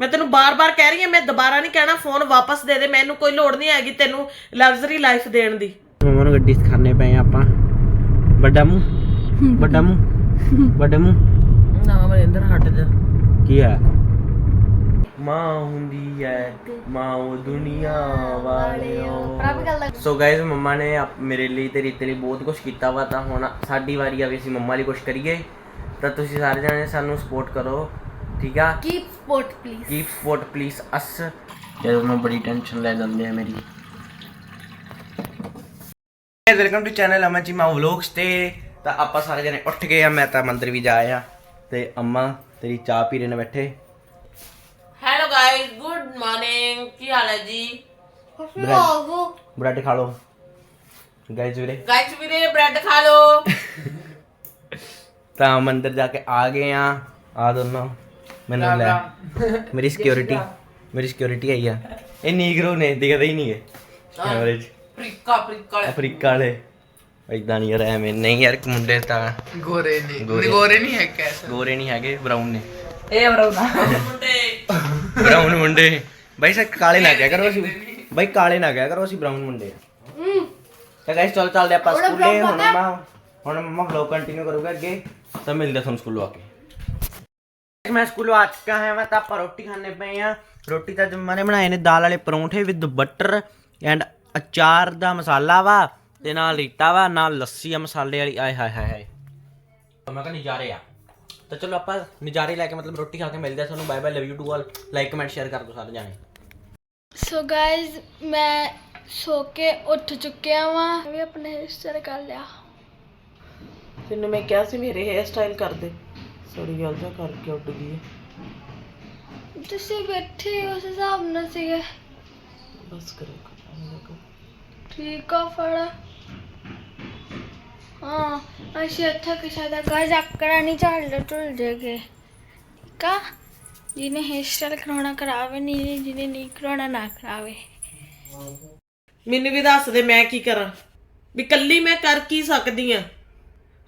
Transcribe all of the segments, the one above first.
ਮੈਂ ਤੈਨੂੰ ਬਾਰ-ਬਾਰ ਕਹਿ ਰਹੀ ਹਾਂ ਮੈਂ ਦੁਬਾਰਾ ਨਹੀਂ ਕਹਿਣਾ ਫੋਨ ਵਾਪਸ ਦੇ ਦੇ ਮੈਨੂੰ ਕੋਈ ਲੋੜ ਨਹੀਂ ਹੈਗੀ ਤੈਨੂੰ ਲਗਜ਼ਰੀ ਲਾਈਫ ਦੇਣ ਦੀ। ਮਮਾ ਨੂੰ ਗੱਡੀ ਸਿਖਾਣੇ ਪਏ ਆ ਆਪਾਂ। ਵੱਡਾ ਮੂੰਹ ਵੱਡਾ ਮੂੰਹ ਵੱਡਾ ਮੂੰਹ। ਨਾ ਮਰਿੰਦਰ ਹਟ ਜਾ। ਕੀ ਹੈ ਮਾਂ ਹੁੰਦੀ ਹੈ ਮਾਂ ਉਹ ਦੁਨੀਆ ਵਾਲਿਓ। ਸੋ ਗਾਇਜ਼ ਮੰਮਾ ਨੇ ਆਪ- ਮੇਰੇ ਲਈ ਤੇ ਰੀਤੇ ਲਈ ਬਹੁਤ ਕੁਝ ਕੀਤਾ ਵਾ ਤਾਂ ਹੁਣ ਸਾਡੀ ਵਾਰੀ ਆ ਵੀ ਅਸੀਂ ਮੰਮਾ ਲਈ ਕੁਝ ਕਰੀਏ। ਤਾਂ ਤੁਸੀਂ ਸਾਰੇ ਜਣੇ ਸਾਨੂੰ ਸਪੋਰਟ ਕਰੋ। ਠੀਕ ਆ? Keep support please keep support please ਅਸ ਜਦੋਂ ਮੈਂ ਬੜੀ ਟੈਨਸ਼ਨ ਲੈ ਜਾਂਦੇ ਆ ਮੇਰੀ। Welcome to channel Aman ji ਮਾ ਵਲੌਗਸ ਤੇ ਤਾਂ ਆਪਾਂ ਸਾਰੇ ਜਣੇ ਉੱਠ ਗਏ ਆ ਮੈਂ ਤਾਂ ਮੰਦਰ ਵੀ ਜਾ ਆਇਆ। ਤੇ ਅੰਮਾ ਤੇਰੀ ਚਾਹ ਪੀ ਰਹੇ ਨੇ ਬੈਠੇ। ਹੈਲੋ ਗਾਇਸ ਗੁੱਡ ਮਾਰਨਿੰਗ ਕੀ ਹਾਲ ਹੈ ਜੀ? ਬ੍ਰੈਡ ਖਾ ਲਓ। ਗਾਇਜ਼ ਵੀਰੇ। ਗਾਇਸ ਵੀਰੇ ਬ੍ਰੈਡ ਖਾ ਲਓ। ਤਾਂ ਮੰਦਰ ਜਾ ਕੇ ਆ ਗਏ ਆ ਆ ਦੋਨੋਂ। ਮੈਨੂੰ ਲੈ ਮੇਰੀ ਸਿਕਿਉਰਿਟੀ ਮੇਰੀ ਸਿਕਿਉਰਿਟੀ ਆਈ ਆ। ਇਹ ਨੀਗਰੋ ਨੇ ਦਿਖਦੇ ਹੀ ਨਹੀਂ ਹੈ। ਕੈਮਰੇ 'ਚ। ਪ੍ਰਿਕਾ ਪ੍ਰਿਕਾ ਅਫਰੀਕਾ ਵਾਲੇ। ਇਦਾਂ ਨਹੀਂ ਯਾਰ ਐਵੇਂ ਨਹੀਂ ਯਾਰ ਇੱਕ ਮੁੰਡੇ ਤਾਂ ਗੋਰੇ ਨੇ। ਗੋਰੇ। ਗੋਰੇ ਨਹੀਂ ਹੈ ਕੈਸਾ ਗੋਰੇ ਨਹੀਂ ਹੈਗੇ ਬਰਾਊਨ ਨੇ। ਇਹ ਬਰਾਉਦਾ ਮੁੰਡੇ। ਬਰਾਊਨ ਮੁੰਡੇ। ਬਾਈ ਸਰ ਕਾਲੇ ਨਾ ਕਿਹਾ ਕਰੋ ਅਸੀਂ। ਬਾਈ ਕਾਲੇ ਨਾ ਕਿਹਾ ਕਰੋ ਅਸੀਂ ਬਰਾਊਨ ਮੁੰਡੇ। ਆ ਤਾਂ ਗਾਇਸ ਚੱਲ ਚੱਲਦੇ ਆਪਾਂ ਸਕੂਲੇ ਹੁਣ ਮਮਾ ਹੁਣ ਮਮਾ ਵਲੌਗ ਕੰਟੀਨਿਊ ਕਰੂਗਾ ਅੱਗੇ। ਤਾਂ ਮਿਲਦੇ ਤੁਹਾਨੂੰ ਸਕੂਲੋਂ ਆ ਕੇ। ਮੈਂ ਸਕੂਲੋਂ ਆ ਚੁੱਕਾ ਹਾਂ ਮੈਂ ਤਾਂ ਆਪਾਂ ਰੋਟੀ ਖਾਣੇ ਪਏ ਆ ਰੋਟੀ ਤਾਂ ਜੰਮਾ ਨੇ ਬਣਾਏ ਨੇ ਦਾਲ ਵਾਲੇ ਪਰੌਂਠੇ ਵਿਦ ਬਟਰ ਐਂਡ ਅਚਾਰ ਦਾ ਮਸਾਲਾ ਵਾ ਤੇ ਨਾਲ ਰੀਤਾ ਵਾ ਨਾਲ ਲੱਸੀ ਆ ਮਸਾਲੇ ਵਾਲੀ। ਆਏ ਹਾਏ ਹਾਏ ਹਾਏ। ਤਾਂ ਮੈਂ ਕਿਹਾ ਨਜ਼ਾਰੇ ਆ। ਤਾਂ ਚਲੋ ਆਪਾਂ ਨਜ਼ਾਰੇ ਲੈ ਕੇ ਮਤਲਬ ਰੋਟੀ ਖਾ ਕੇ ਮਿਲਦੇ ਆ ਤੁਹਾਨੂੰ। Bye bye love you to all like comment share ਕਰ ਦਿਓ ਸਾਰੇ ਜਾਣੇ। ਸੋ ਗਾਇਜ਼ ਮੈਂ ਸੋ ਕੇ ਉੱਠ ਚੁੱਕਿਆ ਵਾਂ। ਮੈਂ ਵੀ ਆਪਣਾ ਹੇਅਰ ਸਟਾਈਲ ਕਰ ਲਿਆ। ਤੈਨੂੰ ਮੈਂ ਕਿਹਾ ਸੀ ਮੇਰੇ ਹੇਅਰ ਸਟਾਈਲ ਕਰ ਦੇ। ਸੋਰੀ ਗੱਲ ਜਾ ਕਰਕੇ ਉੱਡ ਗਈ ਹੈ। ਤੁਸੀਂ ਬੈਠੇ ਉਸ ਹਿਸਾਬ ਨਾਲ ਸੀਗੇ। ਬਸ ਕਰੋ ਠੀਕ ਆ ਫੜ। ਹਾਂ ਅਸੀਂ ਇੱਥੇ ਕਿਸੇ ਦਾ ਗਾਇਜ਼ ਆਕੜਾ ਨਹੀਂ ਝਾੜ ਟੁੱਲ ਜਾਗੇ। ਠੀਕ ਆ? ਜਿਹਨੇ ਹੇਅਰ ਸਟਾਈਲ ਕਰਾਉਣਾ ਕਰਾਵੇ ਨਹੀਂ ਜਿਹਨੇ ਨਹੀਂ ਕਰਾਉਣਾ ਨਾ ਕਰਾਵੇ। ਮੈਨੂੰ ਵੀ ਦੱਸ ਦੇ ਮੈਂ ਕੀ ਕਰਾਂ। ਵੀ ਕੱਲੀ ਮੈਂ ਕਰ ਕੀ ਸਕਦੀ ਆ?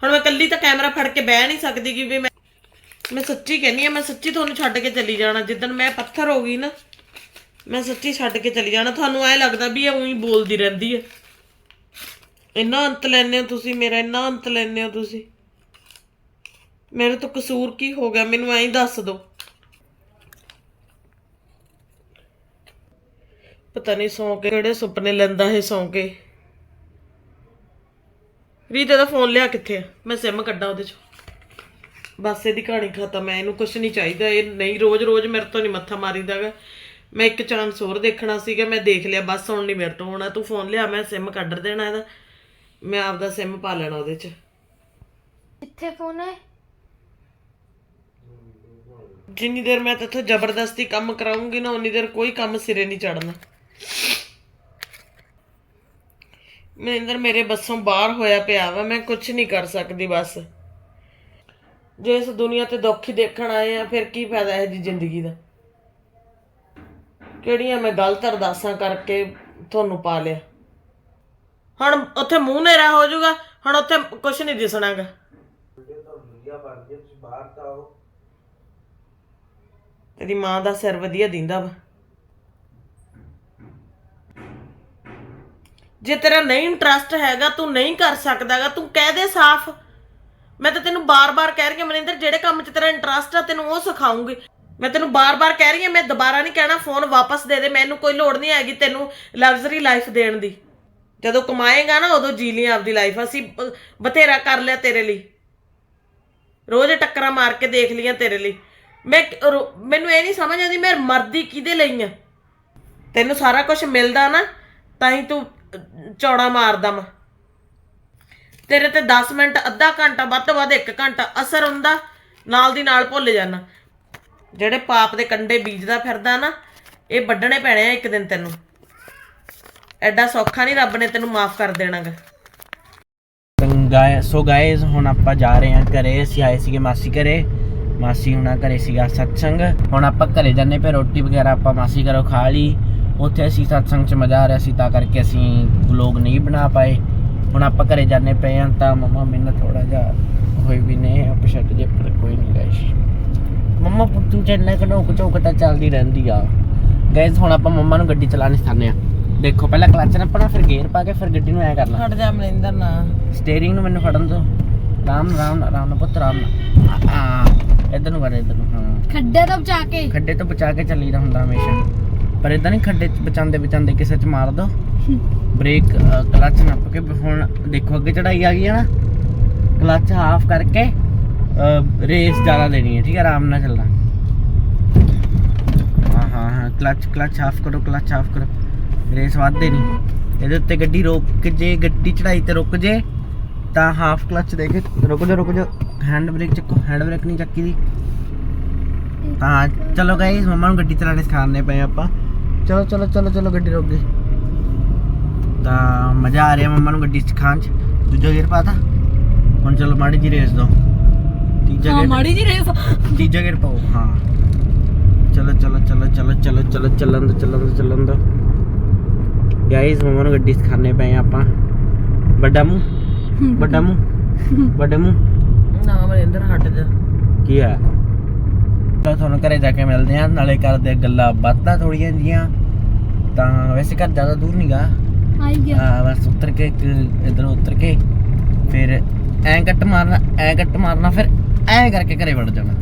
ਹੁਣ ਮੈਂ ਕੱਲੀ ਤਾਂ ਕੈਮਰਾ ਫੜ ਕੇ ਬਹਿ ਨਹੀਂ ਸਕਦੀ ਕਿ ਵੀ ਮੈਂ ਮੈਂ ਸੱਚੀ ਕਹਿੰਨੀ ਆ, ਮੈਂ ਸੱਚੀ ਤੁਹਾਨੂੰ ਛੱਡ ਕੇ ਚਲੀ ਜਾਣਾ। ਜਿੱਦਣ ਮੈਂ ਪੱਥਰ ਹੋ ਗਈ ਨਾ, ਮੈਂ ਸੱਚੀ ਛੱਡ ਕੇ ਚਲੀ ਜਾਣਾ। ਤੁਹਾਨੂੰ ਐ ਲੱਗਦਾ ਵੀ ਇਹ ਉਹੀ ਬੋਲਦੀ ਰਹਿੰਦੀ ਹੈ ਇੰਨਾ ਅੰਤ ਲੈਨੇ ਹੋ ਤੁਸੀਂ ਮੇਰਾ, ਇੰਨਾ ਅੰਤ ਲੈਨੇ ਹੋ ਤੁਸੀਂ। ਮੇਰੇ ਤੋਂ ਕਸੂਰ ਕੀ ਹੋ ਗਿਆ? ਮੈਨੂੰ ਐਂ ਦੱਸ ਦਿਓ ਪਤਾ ਨਹੀਂ ਸੌਂ ਕੇ ਕਿਹੜੇ ਸੁਪਨੇ ਲੈਂਦਾ ਇਹ ਸੌਂ ਕੇ ਰੀਤੇ ਦਾ ਫੋਨ ਲਿਆ ਕਿੱਥੇ ਆ? ਮੈਂ ਸਿਮ ਕੱਢਾਂ ਉਹਦੇ 'ਚੋਂ। ਬਸ ਇਹਦੀ ਕਹਾਣੀ ਖਤਮ ਹੈ ਇਹਨੂੰ ਕੁਝ ਨਹੀਂ ਚਾਹੀਦਾ ਇਹ ਨਹੀਂ ਰੋਜ਼-ਰੋਜ਼ ਮੇਰੇ ਤੋਂ ਨਹੀਂ ਮੱਥਾ ਮਾਰੀਦਾਗਾ ਮੈਂ ਇੱਕ ਚਾਂਸ ਹੋਰ ਦੇਖਣਾ ਸੀਗਾ ਮੈਂ ਦੇਖ ਲਿਆ ਬਸ ਹੁਣ ਨਹੀਂ ਮੇਰੇ ਤੋਂ ਹੋਣਾ ਤੂੰ ਫੋਨ ਲਿਆ ਮੈਂ ਸਿਮ ਕੱਢ ਦੇਣਾ ਇਹਦਾ ਮੈਂ ਆਪਦਾ ਸਿਮ ਪਾ ਲੈਣਾ ਉਹਦੇ ਚ। ਕਿੱਥੇ ਫੋਨ ਹੈ? ਜਿੰਨੀ ਦੇਰ ਮੈਂ ਤੇਥੋਂ ਜ਼ਬਰਦਸਤੀ ਕੰਮ ਕਰਾਉਂਗੀ ਨਾ ਉਨੀ ਦੇਰ ਕੋਈ ਕੰਮ ਸਿਰੇ ਨਹੀਂ ਚੜਨਾ ਮਨਿੰਦਰ ਮੇਰੇ ਬੱਸੋਂ ਬਾਹਰ ਹੋਇਆ ਪਿਆ ਵਾ ਮੈਂ ਕੁਝ ਨਹੀਂ ਕਰ ਸਕਦੀ ਬਸ। ਜੇ ਇਸ ਦੁਨੀਆ ਤੇ ਦੁੱਖ ਹੀ ਦੇਖਣ ਆਏ ਆ ਫਿਰ ਕੀ ਫਾਇਦਾ ਹੈ ਜੀ ਜ਼ਿੰਦਗੀ ਦਾ? ਕਿਹੜੀਆਂ ਮੈਂ ਗਲਤ ਅਰਦਾਸਾਂ ਕਰਕੇ ਤੁਹਾਨੂੰ ਪਾ ਲਿਆ? ਹੁਣ ਉੱਥੇ ਮੂੰਹ ਨੇਰਾ ਹੋ ਜਾਊਗਾ ਹੁਣ ਉੱਥੇ ਕੁਝ ਨਹੀਂ ਦਿਸਣਾਗਾ। ਤੇਰੀ ਮਾਂ ਦਾ ਸਿਰ ਵਧੀਆ ਦਿੰਦਾ ਵਾ। ਜੇ ਤੇਰਾ ਨਹੀਂ ਇੰਟਰਸਟ ਹੈਗਾ ਤੂੰ ਨਹੀਂ ਕਰ ਸਕਦਾਗਾ ਤੂੰ ਕਹਿ ਦੇ ਸਾਫ਼। ਮੈਂ ਤਾਂ ਤੈਨੂੰ ਬਾਰ-ਬਾਰ ਕਹਿ ਰਹੀ ਹਾਂ ਮਨਿੰਦਰ ਜਿਹੜੇ ਕੰਮ 'ਚ ਤੇਰਾ ਇੰਟਰਸਟ ਆ ਤੈਨੂੰ ਉਹ ਸਿਖਾਉਂਗੀ। ਮੈਂ ਤੈਨੂੰ ਬਾਰ-ਬਾਰ ਕਹਿ ਰਹੀ ਹਾਂ ਮੈਂ ਦੁਬਾਰਾ ਨਹੀਂ ਕਹਿਣਾ ਫੋਨ ਵਾਪਸ ਦੇ ਦੇ ਮੈਨੂੰ ਕੋਈ ਲੋੜ ਨਹੀਂ ਹੈਗੀ ਤੈਨੂੰ ਲਗਜ਼ਰੀ ਲਾਈਫ ਦੇਣ ਦੀ। ਜਦੋਂ ਕਮਾਏਗਾ ਨਾ ਉਦੋਂ ਜੀ ਲਈ ਆਪਦੀ ਲਾਈਫ ਅਸੀਂ ਬਥੇਰਾ ਕਰ ਲਿਆ ਤੇਰੇ ਲਈ। ਰੋਜ਼ ਟੱਕਰਾਂ ਮਾਰ ਕੇ ਦੇਖ ਲਈਆਂ ਤੇਰੇ ਲਈ। ਮੈਂ ਰੋ- ਮੈਨੂੰ ਇਹ ਨਹੀਂ ਸਮਝ ਆਉਂਦੀ ਮੈਂ ਮਰਦੀ ਕਿਹਦੇ ਲਈ ਆ? ਤੈਨੂੰ ਸਾਰਾ ਕੁਝ ਮਿਲਦਾ ਨਾ ਤਾਂ ਹੀ ਤੂੰ ਅਹ, ਚੌੜਾ ਮਾਰਦਾ ਮੈਂ ਤੇਰੇ ਤੇ 10 ਮਿੰਟ, ਅੱਧਾ ਘੰਟਾ, ਵੱਧ ਤੋਂ ਵੱਧ 1 ਘੰਟਾ ਅਸਰ ਹੁੰਦਾ, ਨਾਲ ਦੀ ਨਾਲ ਭੁੱਲ ਜਾਣਾ। ਜਿਹੜੇ ਪਾਪ ਦੇ ਕੰਡੇ ਬੀਜਦਾ ਫਿਰਦਾ ਨਾ, ਇਹ ਵੱਢਣੇ ਪੈਣੇ ਆ ਇੱਕ ਦਿਨ ਤੈਨੂੰ। ਐਡਾ ਸੌਖਾ ਨਹੀਂ ਰੱਬ ਨੇ ਤੈਨੂੰ ਮਾਫ ਕਰ ਦੇਣਾਗਾ। ਗਾਇ ਸੋ ਗਾਇਜ਼ ਹੁਣ ਆਪਾਂ ਜਾ ਰਹੇ ਹਾਂ ਘਰੇ। ਅਸੀਂ ਆਏ ਸੀਗੇ ਮਾਸੀ ਘਰੇ। ਮਾਸੀ ਹੁਣਾਂ ਘਰੇ ਸੀਗਾ ਸਤਸੰਗ। ਹੁਣ ਆਪਾਂ ਘਰੇ ਜਾਂਦੇ ਪਏ, ਰੋਟੀ ਵਗੈਰਾ ਆਪਾਂ ਮਾਸੀ ਘਰੋਂ ਖਾ ਲਈ। ਉੱਥੇ ਅਸੀਂ ਸਤਸੰਗ 'ਚ ਮਜ਼ਾ ਆ ਰਿਹਾ ਸੀ, ਤਾਂ ਕਰਕੇ ਅਸੀਂ ਵਲੋਗ ਨਹੀਂ ਬਣਾ ਪਾਏ। ਹੁਣ ਆਪਾਂ ਘਰੇ ਜਾਂਦੇ ਪਏ ਹਾਂ ਤਾਂ ਮਮਾ ਮੈਨੂੰ ਥੋੜਾ ਜਿਹਾ ਹੋਈ ਵੀ ਨੇ ਅਪਸੈਟ ਜੇ ਪਰ ਕੋਈ ਨਹੀਂ ਗਾਇਸ ਮੰਮਾ ਪੁੱਤੂ ਚ ਇੰਨਾ ਕਨੋਕ ਝੋਕ ਤਾਂ ਚੱਲਦੀ ਰਹਿੰਦੀ ਆ। ਗਾਇਸ ਹੁਣ ਆਪਾਂ ਮੰਮਾ ਨੂੰ ਗੱਡੀ ਚਲਾਣੀ ਸਿਖਾਉਂਦੇ ਆ। ਦੇਖੋ ਪਹਿਲਾਂ ਕਲਚ ਨੱਪਣਾ ਫਿਰ ਗੇਅਰ ਪਾ ਕੇ ਫਿਰ ਗੱਡੀ ਨੂੰ ਐ ਕਰਨਾ। ਹਟ ਜਾ ਮਨਿੰਦਰ ਨਾ ਸਟੀਅਰਿੰਗ ਨੂੰ ਮੈਨੂੰ ਫੜਨ ਦੋ। ਰਾਮ ਰਾਮ ਨਾਲ, ਰਾਮ ਨਾਲ ਪੁੱਤ ਰਾਮ ਨਾਲ। ਹਾਂ ਇਧਰ ਨੂੰ ਕਰ ਇਧਰ ਨੂੰ ਹਾਂ। ਖੱਡੇ ਤੋਂ ਬਚਾ ਕੇ। ਖੱਡੇ ਤੋਂ ਬਚਾ ਕੇ ਚੱਲੀਦਾ ਹੁੰਦਾ ਹਮੇਸ਼ਾ। ਪਰ ਇਦਾਂ ਨਹੀਂ ਖੱਡੇ ਚ ਬਚਾਉਂਦੇ ਬਚਾਉਂਦੇ ਕਿਸੇ ਚ ਮਾਰ ਦੋ। ਬ੍ਰੇਕ ਕਲਚ ਨੱਪ ਕੇ ਹੁਣ ਦੇਖੋ ਅੱਗੇ ਚੜਾਈ ਆ ਗਈ ਹੈ ਨਾ। ਕਲਚ ਹਾਫ ਕਰਕੇ ਰੇਸ ਜ਼ਿਆਦਾ ਦੇਣੀ ਹੈ, ਠੀਕ ਹੈ, ਆਰਾਮ ਨਾਲ ਚੱਲਣਾ। ਹਾਂ ਹਾਂ ਹਾਂ, ਕਲਚ ਕਲਚ ਹਾਫ ਕਰੋ, ਕਲਚ ਹਾਫ ਕਰੋ। ਰੇਸ ਵੱਧ ਦੇਣੀ। ਇਹਦੇ ਉੱਤੇ ਗੱਡੀ ਰੋਕ ਜੇ, ਗੱਡੀ ਚੜਾਈ ਤੇ ਰੁਕ ਜੇ, ਤਾਂ ਹਾਫ ਕਲਚ ਦੇ ਕੇ ਰੁਕ ਜਾ ਰੁਕ ਜਾ ਹੈਂਡ ਬ੍ਰੇਕ ਚੱਕੋ ਹੈਂਡ ਬ੍ਰੇਕ ਨਹੀਂ ਚੱਕੀ ਦੀ। ਤਾਂ ਚਲੋ ਗਾਇਸ ਮੰਮਾ ਨੂੰ ਗੱਡੀ ਚਲਾਣੇ ਸਿਖਾਣੇ ਪਏ ਆਪਾਂ। ਚਲੋ ਚਲੋ ਚਲੋ ਚਲੋ, ਗੱਡੀ ਰੁਕ ਗਈ। ਤਾਂ ਮਜ਼ਾ ਆ ਰਿਹਾ ਮੰਮਾ ਨੂੰ ਗੱਡੀ ਸਿਖਾਉਣ ਚ। ਦੂਜਾ ਗੇਅਰ ਪਾਤਾ ਹੁਣ ਚਲੋ ਮਾੜੀ ਜੀ ਰੇਸ ਦੋ। ਤੀਜਾ ਗੇਅਰ ਮਾੜੀ ਜੀ ਰੇਸ ਤੀਜਾ ਗੇਅਰ ਪਾਓ ਹਾਂ। ਚਲੋ ਚਲੋ ਚਲੋ ਚਲੋ ਚਲੋ ਚਲੋ ਚੱਲਣ ਦੋ ਚੱਲਣ ਦੋ ਚੱਲਣ ਦੋ। ਗਾਇਸ ਮੰਮਾ ਨੂੰ ਗੱਡੀ ਸਿਖਾਣੇ ਪਏ ਆਪਾਂ। ਵੱਡਾ ਮੂੰਹ ਵੱਡਾ ਮੂੰਹ ਵੱਡਾ ਮੂੰਹ। ਨਾ ਮਨਿੰਦਰ ਹਟ ਜਾ। ਕੀ ਹੈ ਤਾਂ ਤੁਹਾਨੂੰ ਘਰੇ ਜਾ ਕੇ ਮਿਲਦੇ ਆ ਨਾਲੇ ਕਰਦੇ ਆ ਗੱਲਾਂ ਬਾਤਾਂ ਥੋੜੀਆਂ ਜੀਆਂ ਤਾਂ ਵੈਸੇ ਘਰ ਜ਼ਿਆਦਾ ਦੂਰ ਨਹੀਂਗਾ ਆਈ ਗਿਆ ਬਸ ਉਤਰ ਕੇ ਇੱਕ ਇਧਰ ਉਤਰ ਕੇ ਫਿਰ ਐਂ ਕੱਟ ਮਾਰਨਾ ਐਂ ਕੱਟ ਮਾਰਨਾ ਫਿਰ ਐਂ ਕਰਕੇ ਘਰੇ ਵੜ ਜਾਣਾ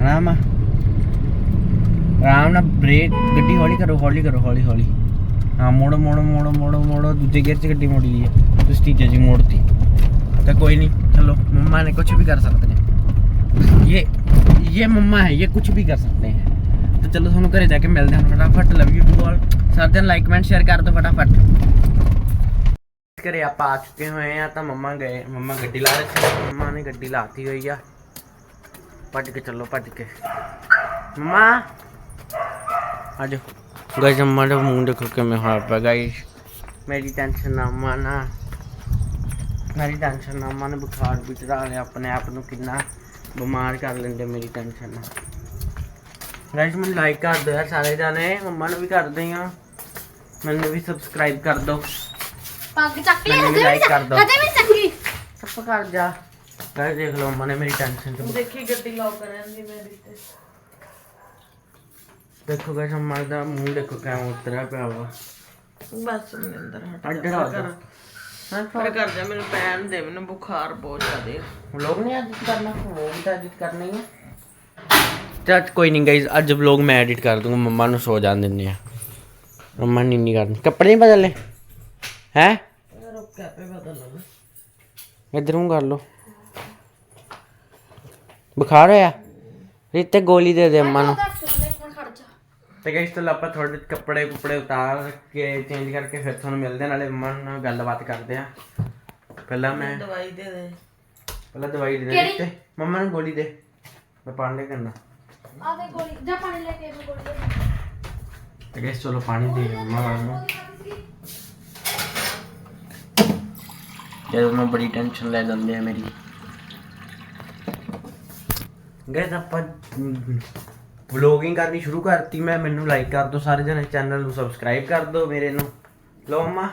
ਆਰਾਮ ਨਾਲ ਆਰਾਮ ਨਾਲ ਬ੍ਰੇਕ ਗੱਡੀ ਹੌਲੀ ਕਰੋ ਹੌਲੀ ਕਰੋ ਹੌਲੀ ਹੌਲੀ ਹਾਂ ਮੋੜੋ ਮੋੜੋ ਮੋੜੋ ਮੋੜੋ ਮੋੜੋ ਦੂਜੇ ਗੇਅਰ 'ਚ ਗੱਡੀ ਮੋੜੀ ਦੀ ਹੈ ਤੁਸੀਂ ਤੀਜੇ 'ਚ ਮੋੜਤੀ ਤਾਂ ਕੋਈ ਨਹੀਂ ਚਲੋ ਮੰਮਾ ਨੇ ਕੁਝ ਵੀ ਕਰ ਸਕਦੇ ਨੇ ये ये मम्मा है ये कुछ भी कर सकते हैं तो चलो ਤੁਹਾਨੂੰ ਘਰੇ ਜਾ ਕੇ ਮਿਲਦੇ ਹਾਂ ਫਟਾਫਟ ਲਵ ਯੂ ਟੂ all ਸਾਰਿਆਂ ਨੂੰ ਲਾਈਕ ਕਮੈਂਟ ਸ਼ੇਅਰ ਕਰ ਦਿਓ ਫਟਾਫਟ। ਘਰੇ ਆਪਾਂ ਆ ਚੁੱਕੇ ਹੋਏ ਆ ਤਾਂ ਮੰਮਾ ਗਏ ਮੰਮਾ ਗੱਡੀ ਲਾ ਰਹੀ ਸੀ। ਮੰਮਾ ਨੇ ਗੱਡੀ ਲਾਤੀ ਹੋਈ ਆ। ਭੱਜ ਕੇ ਚੱਲੋ ਭੱਜ ਕੇ। ਮੰਮਾ। ਆਜੋ ਗਾਇਸ ਮੰਮਾ ਦਾ ਮੂੰਹ ਦੇਖੋ ਕਿਵੇਂ ਹੋਇਆ ਪਿਆ ਗਾਇਸ ਮੇਰੀ ਟੈਨਸ਼ਨ ਨਾ ਮਾਨਾ। ਮੇਰੀ ਟੈਨਸ਼ਨ ਨਾ ਮਨ ਬੁਖਾਰ ਵੀ ਚੜਾ ਲਿਆ ਆਪਣੇ ਆਪ ਨੂੰ ਕਿੰਨਾ ਬਿਮਾਰ ਕਰ ਲੈਂਦੇ ਮੇਰੀ ਟੈਨਸ਼ਨ ਨਾਲ। ਗਾਇਸ ਮੈਨੂੰ ਲਾਈਕ ਕਰ ਦਿਓ ਯਾਰ ਸਾਰੇ ਜਾਣੇ। ਮੰਮਾ ਨੂੰ ਵੀ ਕਰਦੇ ਆ ਮੈਨੂੰ ਵੀ ਸਬਸਕ੍ਰਾਈਬ ਕਰ ਦਿਓ ਪੱਗ ਚੱਕ ਮੈਨੂੰ ਵੀ ਲਾਈਕ ਕਰ ਦਿਓ ਕਦੇ ਵੀ ਚੱਕੀ। ਸਭ ਕਰ ਜਾ। ਗਾਇਸ ਦੇਖ ਲਓ ਮੰਮਾ ਨੇ ਮੇਰੀ ਟੈਨਸ਼ਨ ਤੋਂ ਦੇਖੀ ਗੱਡੀ ਲੌਕ ਕਰਨ ਦੀ ਮੇਰੀ ਤੇ। ਦੇਖੋ ਗਾਇਸ ਮੰਮਾ ਦਾ ਮੂੰਹ ਦੇਖੋ ਕਿਵੇਂ ਉਤਰਿਆ ਪਿਆ ਵਾ। ਬਸ ਮਨਿੰਦਰ ਹਟ ਅੱਡੇ ਜਾ ਹਾਂ? ਪਰ ਕਰ ਜਾ ਮੈਨੂੰ ਪੈਣ ਦੇ ਮੈਨੂੰ ਬੁਖਾਰ ਬਹੁਤ ਜ਼ਿਆਦੇ ਵਲੌਗ ਨਹੀਂ ਐਡਿਟ ਕਰਨਾ? ਵਲੌਗ ਤਾਂ ਐਡਿਟ ਕਰਨਾ ਹੀ ਹੈ ਚੱਲ ਕੋਈ ਨਹੀਂ ਗਾਇਸ ਅੱਜ ਵਲੌਗ ਮੈਂ ਐਡਿਟ ਕਰ ਦੂੰਗਾ ਮੰਮਾ ਨੂੰ ਸੋ ਜਾਣ ਦਿੰਦੇ ਆ। ਕਰਨੀ ਹੈ ਰੁਕ ਕੇ ਆਪੇ ਬਦਲ ਲਵਾਂ ਇੱਧਰ ਨੂੰ ਕਰ ਲੋ ਬੁਖਾਰ ਹੋਇਆ? ਰਿੱਤੇ ਗੋਲੀ ਦੇ ਦੇ ਅੰਮਾ ਨੂੰ। ਤੇ ਗਾਇਸ ਤਾਂ ਆਪਾਂ ਥੋੜੇ ਕੱਪੜੇ ਕੁਪੜੇ ਉਤਾਰ ਕੇ ਚੇਂਜ ਕਰਕੇ ਫਿਰ ਤੁਹਾਨੂੰ ਮਿਲਦੇ ਆ, ਨਾਲੇ ਮੰਮਾ ਨਾਲ ਗੱਲਬਾਤ ਕਰਦੇ ਆ। ਪਹਿਲਾਂ ਮੈਂ ਦਵਾਈ ਦੇ ਦੇ। ਪਹਿਲਾਂ ਦਵਾਈ ਦੇ ਦੇ ਦਿੱਤੇ। ਮੰਮਾ ਨੂੰ ਗੋਲੀ ਦੇ। ਮੈਂ ਪਾਣੀ ਕਰਨਾ ਆ ਦੇ ਗੋਲੀ। ਜਾ ਪਾਣੀ ਲੈ ਕੇ ਇਹਨੂੰ ਗੋਲੀ ਗਾਇਸ ਚਲੋ ਪਾਣੀ ਦੇ ਮੰਮਾ ਨੂੰ ਯਾਰ ਮੈਂ ਬੜੀ ਟੈਨਸ਼ਨ ਲੈ ਜਾਂਦੇ ਆ ਮੇਰੀ ਗਾਇਸ ਆਪਾਂ ਵਲੋਗਿੰਗ ਕਰਨੀ ਸ਼ੁਰੂ ਕਰਤੀ ਮੈਂ ਮੈਨੂੰ ਲਾਈਕ ਕਰ ਦਿਓ ਸਾਰੇ ਜਣੇ ਚੈਨਲ ਨੂੰ ਸਬਸਕ੍ਰਾਈਬ ਕਰ ਦਿਓ ਮੇਰੇ ਨੂੰ। ਲੋ ਮੰਮਾ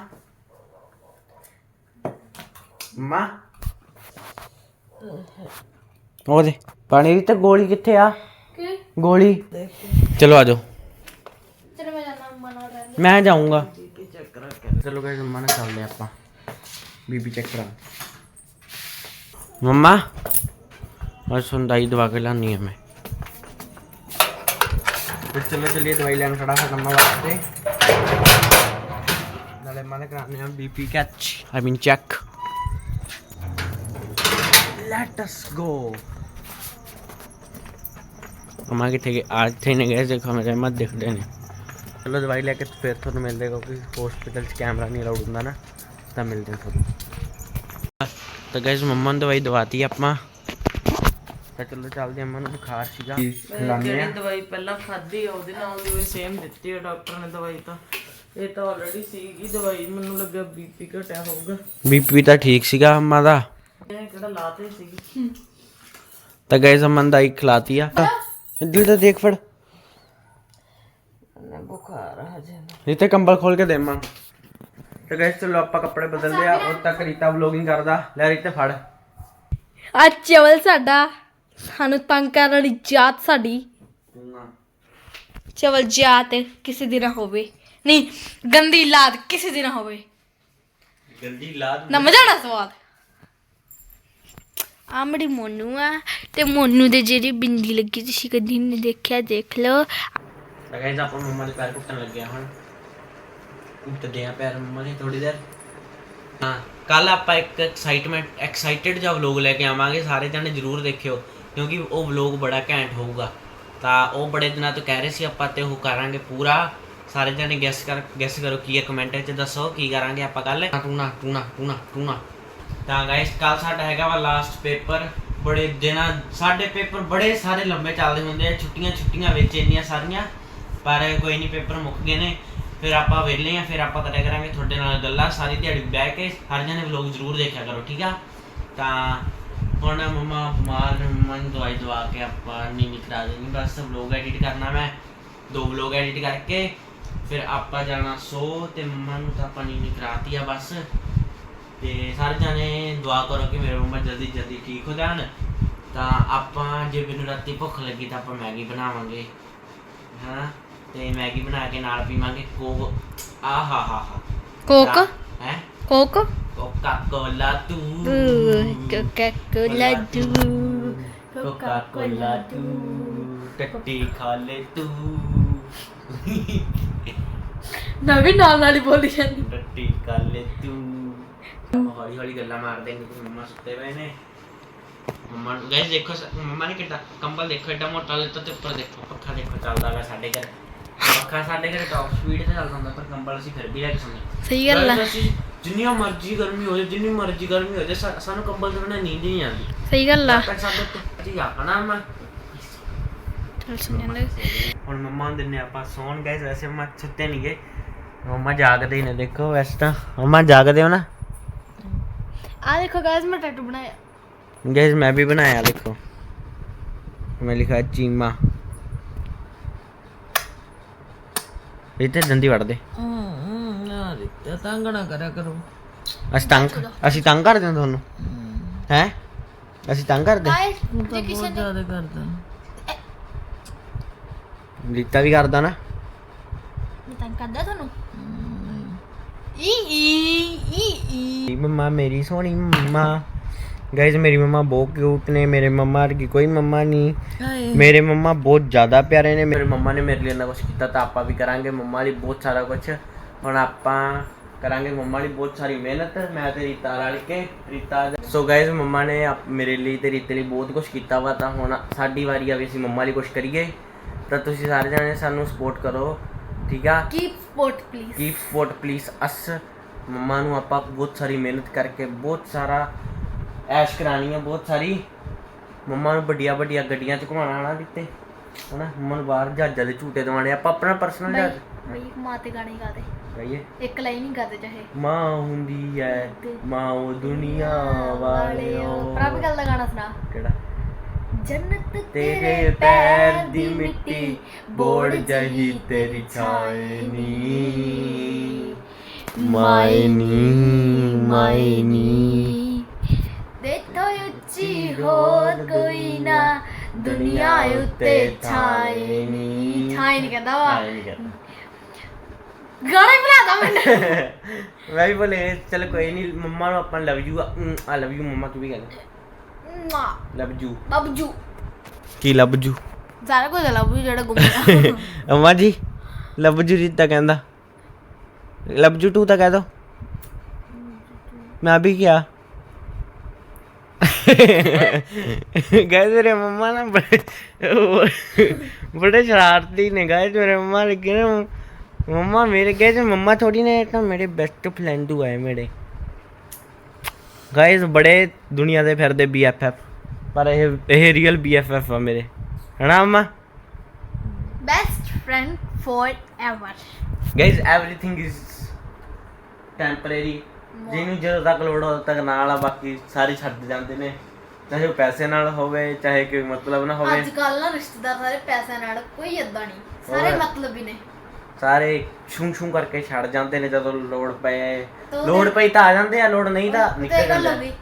ਮੰਮਾ ਉਹ ਦੇ ਪਾਣੀ ਦੀ ਤਾਂ ਗੋਲੀ ਕਿੱਥੇ ਆ? ਕਿ? ਗੋਲੀ। ਚਲੋ ਆ ਜਾਓ ਚਲ ਮੈਂ ਜਾਣਾ ਮਨਾ ਰਹਿ ਮੈਂ ਜਾਊਂਗਾ। ਚਲੋ ਗਾਇਸ ਮੰਮਾ ਨਾਲ ਚੱਲਦੇ ਆਪਾਂ। ਬੀਬੀ ਚੈੱਕ ਕਰਾ। ਮੰਮਾ ਅੱਜ ਸੁਣਦਾਈ ਦਵਾ ਕੇ ਲਾਨੀ ਹੈ ਮੈਂ। ਤੇ ਚਲੋ ਚਲੀਏ ਦਵਾਈ ਲੈਣ ਖੜਾ ਹੈ ਮੰਮਾ ਵਾਸਤੇ। ਨਾਲੇ ਮਾਨੇ ਕਰਾਣੇ ਆ BP catch I mean check let us go ਮੰਮਾ ਕਿੱਥੇ ਗਏ? ਅੱਜ ਥੇ ਨੇ ਗਏ ਦੇਖੋ ਮੇਰੇ ਮਤ ਦਿਖਦੇ ਨੇ। ਚਲੋ ਦਵਾਈ ਲੈ ਕੇ ਫਿਰ ਤੁਹਾਨੂੰ ਮਿਲਦੇ ਕਿਉਂਕਿ ਹਸਪੀਟਲ 'ਚ ਕੈਮਰਾ ਨਹੀਂ ਅਲਾਉਡ ਹੁੰਦਾ ਨਾ ਤਾਂ ਮਿਲਦੇ ਹਾਂ ਤੁਹਾਨੂੰ। ਤਾਂ ਗਾਇਸ ਮੰਮਾ ਨੂੰ ਦਵਾਈ ਦਵਾਤੀ ਆਪਾਂ। ਤਾਂ ਚਲੋ ਚੱਲਦੇ ਅੰਮਾ ਨੂੰ ਬੁਖਾਰ ਸੀਗਾ। ਖਿਲਾਉਂਦੇ ਆ ਦਵਾਈ ਪਹਿਲਾਂ ਖਾਧੀ ਆ ਉਹਦੇ ਨਾਲ ਦੀ ਸੇਮ ਦਿੱਤੀ ਆ ਡਾਕਟਰ ਨੇ ਦਵਾਈ ਤਾਂ। ਇਹ ਤਾਂ ਆਲਰੇਡੀ ਸੀਗੀ ਦਵਾਈ ਮੈਨੂੰ ਲੱਗਾ ਬੀਪੀ ਘਟਿਆ ਹੋਊਗਾ। ਬੀਪੀ ਤਾਂ ਠੀਕ ਸੀਗਾ ਅੰਮਾ ਦਾ। ਇਹ ਕਿਹੜਾ ਲਾਤੇ ਸੀਗੀ? ਤਾਂ ਗਾਇਸ ਅੰਮਾ ਨੂੰ ਦਵਾਈ ਖਿਲਾਤੀ ਆ। ਤਾਂ ਦੇਖ ਫੜ। ਨਾ ਬੁਖਾਰ ਆ ਹਜੇ ਰੀਤੇ ਕੰਬਲ ਖੋਲ ਕੇ ਦੇ ਨੂੰ। ਤਾਂ ਗਾਇਸ ਚਲੋ ਆਪਾਂ ਕੱਪੜੇ ਬਦਲਦੇ ਆ ਉਦ ਤੱਕ ਰੀਤਾ ਵਲੋਗਿੰਗ ਕਰਦਾ। ਲੈ ਰੀਤੇ ਫੜ। ਅੱਜ ਚਵਲ ਸਾਡਾ। ਸਾਨੂੰ ਤੰਗ ਕਰਨ ਵਾਲੀ ਜਾਤ ਸਾਡੀ। ਚਵਲ ਜਾਤ ਕਿਸੇ ਦੀ ਨਾ ਹੋਵੇ। ਨਹੀਂ ਗੰਦੀ ਲਾਦ ਕਿਸੇ ਦੀ ਨਾ ਹੋਵੇ। ਗੰਦੀ ਲਾਦ ਨਾ ਮਜ਼ਾ ਨਾ ਸਵਾਦ। ਆਮੜੀ ਮੋਨੂ ਆ। ਤੇ ਮੋਨੂ ਦੇ ਜਿਹੜੀ ਬਿੰਦੀ ਲੱਗੀ ਤੁਸੀਂ ਕਦੀ ਨਹੀਂ ਦੇਖਿਆ ਦੇਖ ਲਓ। ਤਾਂ ਗਾਇਸ ਆਪਾਂ ਮੰਮਾ ਦੇ ਪੈਰ ਕੁੱਟਣ ਲੱਗਿਆ ਹੁਣ। ਕੁੱਟਦੇ ਆ ਪੈਰ ਮੰਮਾ ਦੇ ਥੋੜੀ ਦੇਰ। ਹਾਂ ਕੱਲ ਆਪਾਂ ਇੱਕ ਐਕਸਾਈਟਮੈਂਟ ਐਕਸਾਈਟਡ ਜਿਹਾ ਵਲੌਗ ਲੈ ਕੇ ਆਵਾਂਗੇ ਸਾਰੇ ਜਣੇ ਜਰੂਰ ਦੇਖਿਓ ਕਿਉਂਕਿ ਉਹ ਵਲੌਗ ਬੜਾ ਘੈਂਟ ਹੋਊਗਾ। ਤਾਂ ਉਹ ਬੜੇ ਦਿਨਾਂ ਤੋਂ ਕਹਿ ਰਹੇ ਸੀ ਆਪਾਂ ਤੇ ਉਹ ਕਰਾਂਗੇ ਪੂਰਾ। ਸਾਰੇ ਜਣੇ ਗੈਸ ਕਰ ਗੈਸ ਕਰੋ ਕੀ ਹੈ ਕਮੈਂਟ ਵਿੱਚ ਦੱਸੋ ਕੀ ਕਰਾਂਗੇ ਆਪਾਂ ਕੱਲ ਟੂਣਾ ਟੂਣਾ ਟੂਣਾ ਟੂਣਾ ਤਾਂ ਗਾਇਸ ਕੱਲ ਸਾਡਾ ਹੈਗਾ ਵਾ ਲਾਸਟ ਪੇਪਰ ਬੜੇ ਦਿਨਾਂ ਸਾਡੇ ਪੇਪਰ ਬੜੇ ਸਾਰੇ ਲੰਬੇ ਚੱਲਦੇ ਹੁੰਦੇ ਆ ਛੁੱਟੀਆਂ ਛੁੱਟੀਆਂ ਵਿੱਚ ਇੰਨੀਆਂ ਸਾਰੀਆਂ। ਪਰ ਕੋਈ ਨਹੀਂ ਪੇਪਰ ਮੁੱਕ ਗਏ ਨੇ, ਫਿਰ ਆਪਾਂ ਵਿਹਲੇ ਆ ਫਿਰ ਆਪਾਂ ਕਰਿਆ ਕਰਾਂਗੇ ਤੁਹਾਡੇ ਨਾਲ ਗੱਲਾਂ, ਸਾਰੀ ਦਿਹਾੜੀ ਬਹਿ ਕੇ ਹਰ ਜਣੇ ਵਲੌਗ ਜ਼ਰੂਰ ਦੇਖਿਆ ਕਰੋ, ਠੀਕ ਆ? ਤਾਂ ਹੁਣ ਮਮਾ ਮਾਰ ਮੰਮਾ ਨੂੰ ਦਵਾਈ ਦਵਾ ਕੇ ਆਪਾਂ ਨੀਂਦ ਕਰਾ ਦੇਣੀ, ਬਸ ਵਲੌਗ ਐਡਿਟ ਕਰਨਾ ਮੈਂ, ਦੋ ਵਲੌਗ ਐਡਿਟ ਕਰਕੇ, ਫਿਰ ਆਪਾਂ ਜਾਣਾ ਸੋ ਤੇ ਮੰਮਾ ਨੂੰ ਤਾਂ ਆਪਾਂ ਨੀਂਦ ਕਰਾਤੀ ਆ ਬਸ। ਤੇ ਸਾਰੇ ਜਾਣੇ ਦੁਆ ਕਰੋ ਕਿ ਮੇਰੇ ਮੰਮਾ ਜਲਦੀ ਜਲਦੀ ਠੀਕ ਹੋ ਜਾਣ। ਤਾਂ ਆਪਾਂ ਜੇ ਮੈਨੂੰ ਰਾਤੀ ਭੁੱਖ ਲੱਗੀ ਤਾਂ ਆਪਾਂ ਮੈਗੀ ਬਣਾਵਾਂਗੇ। ਹਾਂ? ਤੇ ਮੈਗੀ ਬਣਾ ਕੇ ਨਾਲ ਪੀਵਾਂਗੇ ਕੋਕ। ਆ ਹਾ ਹਾ ਹਾ। ਕੋਕ? ਹੈ? ਕੋਕ? ਕੋਕਾ ਕੋਲਾ ਤੂੰ ਕੋਕਾ ਕੋਲਾ ਦੂ। ਕੋਕਾ ਕੋਲਾ ਤੂੰ ਟੱਟੀ ਖਾ ਲੈ ਤੂੰ। ਮੈਂ ਵੀ ਨਾਲ ਨਾਲ ਹੀ ਬੋਲੀ ਜਾਂਦੀ। ਟੱਟੀ ਖਾ ਲੈ ਤੂੰ। ਹੌਲੀ ਹੌਲੀ ਗੱਲਾਂ ਮਾਰਦੇ ਨੇ ਕਿ ਮੰਮਾ ਸੁੱਤੇ ਪਏ ਨੇ। ਮੰਮਾ ਗਾਇਸ ਦੇਖੋ ਮੰਮਾ ਨੇ ਕਿੱਦਾਂ ਕੰਬਲ ਦੇਖੋ ਏਡਾ ਮੋਟਾ ਲਿੱਤਾ ਤੇ ਉੱਪਰ ਦੇਖੋ ਪੱਖਾ ਦੇਖੋ ਚੱਲਦਾ ਵਾ ਸਾਡੇ ਘਰ। ਪੱਖਾ ਸਾਡੇ ਘਰ ਟਾਪ ਸਪੀਡ ਤੇ ਚੱਲਦਾ ਹੁੰਦਾ ਪਰ ਕੰਬਲ ਅਸੀਂ ਫਿਰ ਵੀ ਲੈ ਕੇ ਸੌਂਦੇ ਸਹੀ ਗੱਲ ਆ। Guys, ਅਸੀਂ ਜਿੰਨੀ ਮਰਜ਼ੀ ਗਰਮੀ ਹੋ ਜਾਏ ਜਿੰਨੀ ਮਰਜ਼ੀ ਗਰਮੀ ਹੋ ਜਾਏ ਸਾਨੂੰ ਕੰਬਲ ਤੋਂ ਬਿਨਾਂ ਨੀਂਦ ਨਹੀਂ ਆਉਂਦੀ। ਸਹੀ ਗੱਲ ਆ। ਸਾਡੇ ਤੋਂ ਜੀ ਆਪਣਾ ਮੈਂ ਚਲ ਸੁਣ ਜਾਂਦੇ ਹੁਣ ਮੰਮਾ ਨੂੰ ਦਿੰਨੇ ਆਪਾਂ ਸੌਣ ਗਏ ਵੈਸੇ ਮੰਮਾ ਸੁੱਤੇ ਨਹੀਂ ਗਏ ਮੰਮਾ ਜਾਗਦੇ ਹੀ ਨੇ ਦੇਖੋ ਵੈਸੇ ਤਾਂ। ਮੰਮਾ ਜਾਗਦੇ ਹੋ ਨਾ? ਆ ਦੇਖੋ ਗਾਇਸ ਮੈਂ ਟੈਟੂ ਬਣਾਇਆ। ਗੈਸ ਮੈਂ ਵੀ ਬਣਾਇਆ ਦੇਖੋ। ਮੈਂ ਲਿਖਾ ਹੈ ਚੀਮਾ। ਇਹ ਤੇ ਦੰਦੀ ਵੜ ਦੇ। ਤੇ ਤੰਗ ਨਾ ਕਰਿਆ ਕਰੋ ਅਸੀਂ ਤੰਗ ਅਸੀਂ ਤੰਗ ਕਰਦੇ ਹਾਂ ਤੁਹਾਨੂੰ। ਹੈ? ਅਸੀਂ ਤੰਗ ਕਰਦੇ ਗਾਇਸ ਜੇ ਕਿਸੇ ਨੇ ਜ਼ਿਆਦਾ ਕਰਦਾ। ਰੀਤਾ ਵੀ ਕਰਦਾ ਨਾ। ਮੈਂ ਤੰਗ ਕਰਦਾ ਤੁਹਾਨੂੰ? ਈ ਈ ਈ ਈ। ਮੇਰੀ ਮੰਮਾ ਮੇਰੀ ਸੋਹਣੀ ਮੰਮਾ। ਮੇਰੀ ਮੰਮਾ ਬਹੁਤ ਕਿਊਟ ਨੇ ਮੇਰੇ ਮੰਮਾ ਵਰਗੀ ਕੋਈ ਮੰਮਾ ਨਹੀਂ। ਹਾਏ। ਮੇਰੇ ਮੰਮਾ ਬਹੁਤ ਜ਼ਿਆਦਾ ਪਿਆਰੇ ਨੇ। ਮੇਰੇ ਮੰਮਾ ਨੇ ਮੇਰੇ ਲਈ ਇੰਨਾ ਕੁਝ ਕੀਤਾ ਤਾਂ ਆਪਾਂ ਵੀ ਕਰਾਂਗੇ। ਮੰਮਾ ਲਈ ਬਹੁਤ ਸਾਰਾ ਕੁਝ ਹੁਣ ਆਪਾਂ ਕਰਾਂਗੇ ਮੰਮਾ ਲਈ ਬਹੁਤ ਸਾਰੀ ਮਿਹਨਤ। ਮੈਂ ਤੇ ਰੀਤਾ ਰਲ ਕੇ ਰੀਤਾ ਸੋ ਗਾਇਜ਼ ਮੰਮਾ ਨੇ ਮੇਰੇ ਲਈ ਤੇ ਰੀਤੇ ਲਈ ਬਹੁਤ ਕੁਝ ਕੀਤਾ ਵਾ। ਤਾਂ ਹੁਣ ਸਾਡੀ ਵਾਰੀ ਆ ਵੀ ਅਸੀਂ ਮੰਮਾ ਲਈ ਕੁਝ ਕਰੀਏ। ਤਾਂ ਤੁਸੀਂ ਸਾਰੇ ਜਣੇ ਸਾਨੂੰ ਸਪੋਰਟ ਕਰੋ। ਠੀਕ ਆ? Keep support please keep support please ਅਸ ਮੰਮਾ ਨੂੰ ਆਪਾਂ ਬਹੁਤ ਸਾਰੀ ਮਿਹਨਤ ਕਰਕੇ ਬਹੁਤ ਸਾਰਾ ਐਸ਼ ਕਰਾਣੀ ਹੈ ਬਹੁਤ ਸਾਰੀ। ਮੰਮਾ ਨੂੰ ਵੱਡੀਆਂ ਵੱਡੀਆਂ ਗੱਡੀਆਂ ਚ ਘੁਮਾਉਣਾ ਹਨਾ ਦਿੱਤੇ। ਹਨਾ ਮੰਮਾ ਨੂੰ ਬਾਹਰ ਜਹਾਜ਼ਾਂ ਦੇ ਝੂਟੇ ਦਵਾਣੇ ਆਪਾਂ ਆਪਣਾ ਪਰਸਨਲ ਜਹਾਜ਼। ਬਈ ਮਾਂ ਤੇ ਗਾਣੇ ਗਾਦੇ ਗਾਈਏ। ਇੱਕ ਲਾਈਨ ਹੀ ਗਾਦੇ ਚਾਹੇ। ਮਾਂ ਹੁੰਦੀ ਐ ਮਾਂ ਉਹ ਦੁਨੀਆ ਵਾਲਿਓ। ਪ੍ਰਭ ਗੱਲ ਦਾ ਗਾਣਾ ਸੁਣਾ। ਕਿਹੜਾ? ਜੰਨਤ ਤੇਰੇ ਪੈਰ ਦੀ ਮਿੱਟੀ ਬੋੜ ਜਹੀ ਤੇਰੀ ਛਾਏ ਨੀ। ਮਾਏ ਨੀ। ਮਾਏ ਨੀ ਦੇਖੋ ਉੱਚੀ ਹੋਰ ਕੋਈ ਨਾ। ਦੁਨੀਆ ਉੱਤੇ ਛਾਏ ਨੀ। ਛਾਏ ਨਹੀਂ ਕਹਿੰਦਾ ਵਾ। ਛਾਏ ਨੀ ਕਹਿੰਦਾ। ਗਾਣਾ ਹੀ ਬਣਾਦਾ ਮੈਨੂੰ ਮੈਂ ਵੀ ਬੋਲੇ ਚਲ ਕੋਈ ਨਹੀਂ ਮੰਮਾ ਨੂੰ ਆਪਾਂ ਲਵ ਯੂ ਆ। ਲਵ ਯੂ ਮੰਮਾ ਤੂੰ ਵੀ ਕਹਿ ਮਾ। ਲਵ ਯੂ ਬਬਜੂ ਕੀ ਲਵ ਯੂ ਸਾਰਾ ਕੁਝ ਲੱਭੂ ਜਿਹੜਾ ਗੁੰਮ ਗਿਆ ਅੰਮਾ ਜੀ ਲਵ ਯੂ ਜਿੱਤਾ ਕਹਿੰਦਾ। ਲਵ ਯੂ ਟੂ ਤਾਂ ਕਹਿ ਦੋ। ਮੈਂ ਵੀ ਕਿਹਾ ਗਾਇਸ ਮੇਰੇ ਮੰਮਾ ਨਾ ਬੜੇ ਸ਼ਰਾਰਤੀ ਨੇ ਗਾਇਸ ਮੇਰੇ ਮੰਮਾ ਲੇਕਿਨ ਮੰਮਾ ਮੇਰੇ ਗਾਇਸ ਮੰਮਾ ਥੋੜੀ ਨੇ ਤਾਂ ਮੇਰੇ ਬੈਸਟ ਫਰੈਂਡ ਹੁਆ ਹੈ ਮੇਰੇ। ਗਾਇਸ ਬੜੇ ਦੁਨੀਆ ਦੇ ਫਿਰਦੇ ਵੀ ਐਫ ਐਫ ਪਰ ਇਹ ਇਹ ਰੀਅਲ ਐਫ ਆ ਮੇਰੇ। ਹਨਾ ਮੰਮਾ? Best friend forever. Guys, everything is temporary. ਜਿਹਨੂੰ ਜਦੋਂ ਤੱਕ ਲੋੜ ਉਦੋਂ ਤੱਕ ਨਾਲ ਆ ਬਾਕੀ ਸਾਰੇ ਛੱਡ ਜਾਂਦੇ ਨੇ। ਚਾਹੇ ਉਹ ਪੈਸੇ ਨਾਲ ਹੋਵੇ ਚਾਹੇ ਕੋਈ ਮਤਲਬ ਨਾ ਹੋਵੇ। ਅੱਜ ਕੱਲ ਨਾ ਰਿਸ਼ਤੇਦਾਰ ਸਾਰੇ ਪੈਸਿਆਂ ਨਾਲ ਕੋਈ ਏਦਾਂ ਨਹੀਂ। ਸਾਰੇ ਹੋਰ। ਮਤਲਬ ਹੀ ਨੇ। ਸਾਰੇ ਛੂੰ ਛੂੰ ਕਰਕੇ ਛੱਡ ਜਾਂਦੇ ਨੇ ਜਦੋਂ ਲੋੜ ਪਏ। ਤਾਂ ਲੋੜ ਪਈ ਤਾਂ ਆ ਜਾਂਦੇ ਆ ਲੋੜ ਨਹੀਂ ਤਾਂ ਨਿਕਲ ਜਾਂਦੇ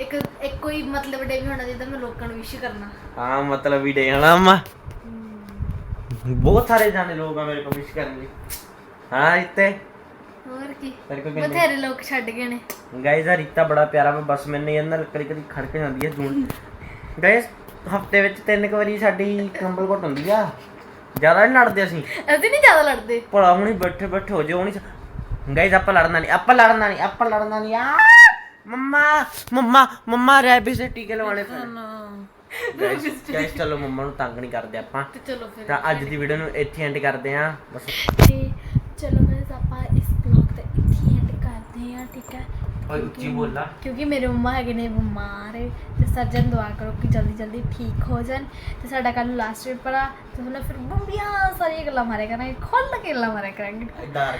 ਇੱਕ ਇੱਕ ਕੋਈ ਮਤਲਬ ਡੇ ਵੀ ਹੋਣਾ ਚਾਹੀਦਾ ਮੈਂ ਲੋਕਾਂ ਨੂੰ ਵਿਸ਼ ਕਰਨਾ। ਹਾਂ ਮਤਲਬ ਵੀ ਡੇ ਹਣਾ ਅੰਮਾ ਬਹੁਤ ਸਾਰੇ ਜਾਣੇ ਲੋਕ ਆ ਮੇਰੇ ਕੋਲ ਵਿਸ਼ ਕਰਨ ਲਈ। ਹਾਂ ਇੱਥੇ। ਹੋਰ ਕੀ? ਤੇਰੇ ਕੋਲ ਕਿੰਨੇ ਬਥੇਰੇ ਲੋਕ ਛੱਡ ਗਏ ਨੇ। ਗਾਇਜ਼ ਆ ਰੀਤਾ ਬੜਾ ਪਿਆਰਾ ਵਾ ਬਸ ਮੈਨੂੰ ਇਹਨਾਂ ਨਾਲ ਕਦੀ ਕਦੀ ਖੜਕ ਜਾਂਦੀ ਹੈ ਜੂਨ। ਗਾਇਜ਼ ਹਫ਼ਤੇ ਵਿੱਚ ਤਿੰਨ ਕੁ ਵਾਰੀ ਸਾਡੀ ਕੰਬਲ ਘਟ ਹੁੰਦੀ ਆ। ਜ਼ਿਆਦਾ ਨਹੀਂ ਲੜਦੇ ਅਸੀਂ। ਅਸੀਂ ਨਹੀਂ ਜ਼ਿਆਦਾ ਲੜਦੇ। ਭਲਾ ਹੁਣੀ ਬੈਠੇ ਬੈਠੇ ਹੋ ਜੇ ਹੁਣੀ ਗਾਇਜ਼ ਆਪਾਂ ਲੜਨਾ ਨਹੀਂ ਆਪਾਂ ਲੜਨਾ ਨਹੀਂ ਆਪਾਂ ਲੜਨਾ ਨਹੀਂ ਆ। ਮੰਮਾ ਮੰਮਾ ਮੰਮਾ ਰੈਬਿਸ ਦੇ ਟੀਕੇ ਲਵਾਉਣੇ ਪੈਣੇ ਗਾਇਜ਼ ਗਾਇਜ਼ ਚਲੋ ਮੰਮਾ ਨੂੰ ਤੰਗ ਨਹੀਂ ਕਰਦੇ ਆਪਾਂ। ਤੇ ਚਲੋ ਫਿਰ ਤਾਂ ਅੱਜ ਦੀ ਵੀਡੀਓ ਨੂੰ ਇੱਥੇ ਐਂਡ ਕਰਦੇ ਆਂ ਬਸ ਤੇ ਚਲੋ ਗਾਇਸ ਆਪਾਂ ਐਂਡ ਕਰਦੇ ਹਾਂ ਠੀਕ ਹੈ। ਓਏ ਉੱਚੀ ਬੋਲਾ ਕਿਉਂਕਿ ਮੇਰੇ ਮੰਮਾ ਹੈਗੇ ਨੇ ਬਿਮਾਰ ਤੇ ਸਰਜਨ ਦੁਆ ਕਰੋ ਕਿ ਜਲਦੀ ਜਲਦੀ ਠੀਕ ਹੋ ਜਾਣ। ਤੇ ਸਾਡਾ ਕੱਲ ਲਾਸਟ ਪੇਪਰ ਆ ਤੇ ਹੁਣ ਫਿਰ ਬੰਬੀਆਂ ਸਾਰੀਆਂ ਗੱਲਾਂ ਮਾਰਿਆ ਕਰਾਂਗੇ ਖੁੱਲ ਕੇ ਗੱਲਾਂ ਮਾਰਿਆ ਕਰਾਂਗੇ। ਇਦਾਂ